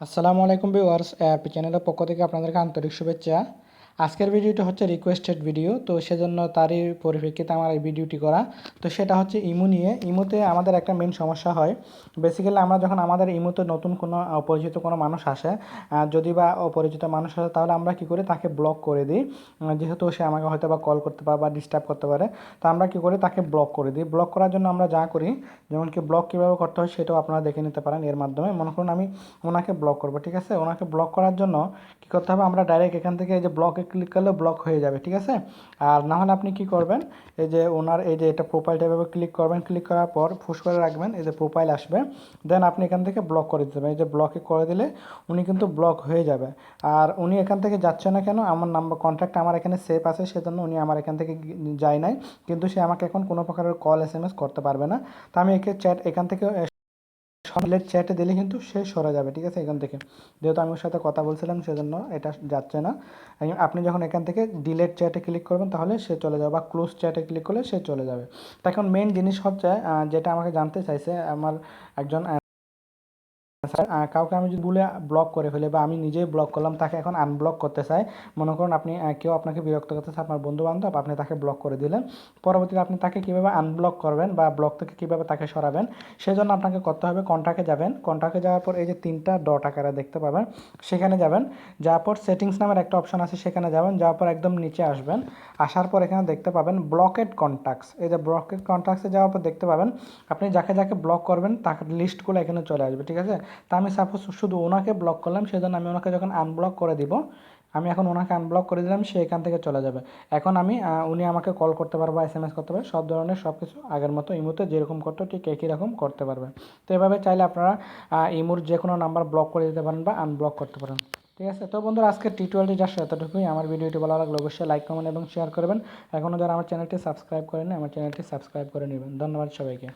আসসালামু আলাইকুম viewers app চ্যানেলের পক্ষ থেকে আপনাদেরকে আন্তরিক শুভেচ্ছা। আজকের ভিডিওটি হচ্ছে রিকোয়েস্টেড ভিডিও তো সেজন্য তারই পরিপ্রেক্ষিতে আমার এই ভিডিওটি করা। তো সেটা হচ্ছে ইমু নিয়ে। ইমুতে আমাদের একটা মেন সমস্যা হয়। বেসিক্যালি আমরা যখন আমাদের ইমুতে নতুন কোনো অপরিচিত কোনো মানুষ আসে যদি বা অপরিচিত মানুষ আসে, তাহলে আমরা কী করি? তাকে ব্লক করে দিই। যেহেতু সে আমাকে হয়তো বা কল করতে পারে বা ডিস্টার্ব করতে পারে, তো আমরা কী করি? তাকে ব্লক করে দিই। ব্লক করার জন্য আমরা যা করি, যেমন কি ব্লক কীভাবে করতে হয় সেটাও আপনারা দেখে নিতে পারেন এর মাধ্যমে। মনে করুন আমি ওনাকে ব্লক করব, ঠিক আছে? ওনাকে ব্লক করার জন্য কী করতে হবে? আমরা ডাইরেক্ট এখান থেকে এই যে ব্লকে ক্লিক করলে ব্লক হয়ে যাবে, ঠিক আছে? আর না হলে আপনি কি করবেন, এই যে ওনার এই যে এটা প্রোফাইলটা এভাবে ক্লিক করবেন ক্লিক করার পর ফুস করে রাখবেন, এই যে প্রোফাইল আসবে দেন আপনি এখান থেকে ব্লক করে দিতে পারেন। এই যে ব্লকে করে দিলে উনি কিন্তু ব্লক হয়ে যাবে। আর উনি এখান থেকে যাচ্ছে না কেন, আমার নাম্বার কন্ট্যাক্ট আমার এখানে সেফ আছে, সেজন্য উনি আমার এখান থেকে যায় নাই। কিন্তু সে আমাকে এখন কোনো প্রকারের কল এস করতে পারবে না। তো আমি একে চ্যাট এখান থেকে সরলের চ্যাটে দিলে কিন্তু সে সরা যাবে, ঠিক আছে? এখান থেকে। যেহেতু আমি ওর সাথে কথা বলছিলাম, সেজন্য এটা যাচ্ছে না। আপনি যখন এখান থেকে ডিলেট চ্যাটে ক্লিক করবেন, তাহলে সে চলে যাবে, বা ক্লোজ চ্যাটে ক্লিক করলে সে চলে যাবে। এখন মেন জিনিস হচ্ছে যেটা আমাকে জানতে চাইছে, আমার একজন স্যার কাউকে আমি যদি ভুলে ব্লক করে ফেলি বা আমি নিজেই ব্লক করলাম, তাকে এখন আনব্লক করতে চাই। মনে করুন আপনি কেউ আপনাকে বিরক্ত করতেছে আপনার বন্ধু বান্ধব আপনি তাকে ব্লক করে দিলেন। পরবর্তীতে আপনি তাকে কীভাবে আনব্লক করবেন বা ব্লক থেকে কীভাবে তাকে সরাবেন, সেজন্য আপনাকে করতে হবে কন্ট্যাক্টে যাবেন। কন্ট্যাক্টে যাওয়ার পর এই যে তিনটা ডট আকারে দেখতে পাবেন, সেখানে যাবেন। যাওয়ার পর সেটিংস নামের একটা অপশন আছে, সেখানে যাবেন। যাওয়ার পর একদম নিচে আসবেন। আসার পর এখানে দেখতে পাবেন ব্লকেড কন্ট্যাক্টস এই যে ব্লকেড কন্ট্যাক্টসে যাওয়ার পর দেখতে পাবেন, আপনি যাকে যাকে ব্লক করবেন তাকে লিস্টগুলো এখানে চলে আসবে, ঠিক আছে? তা আমি সাপোজ শুধু ওনাকে ব্লক করলাম, সেজন্য আমি ওনাকে যখন আনব্লক করে দিব, আমি এখন ওনাকে আনব্লক করে দিলাম, সে এখান থেকে চলে যাবে। এখন আমি উনি আমাকে কল করতে পারবে এস এম এস করতে পারবে, সব ধরনের সব কিছু আগের মতো ইমোতে যেরকম করতো, ঠিক একই রকম করতে পারবে। তো এভাবে চাইলে আপনারা ইমুর যে কোনো নাম্বার ব্লক করে দিতে পারেন বা আনব্লক করতে পারেন। ঠিক আছে? তো বন্ধুরা আজকে টিউটোরিয়ালটি যা এতটুকুই। আমার ভিডিওটি ভালো লাগলে অবশ্যই লাইক কমেন্ট এবং শেয়ার করবেন। এখনও যারা আমার চ্যানেলটি সাবস্ক্রাইব করেনি আমার চ্যানেলটি সাবস্ক্রাইব করে নেবেন। ধন্যবাদ সবাইকে।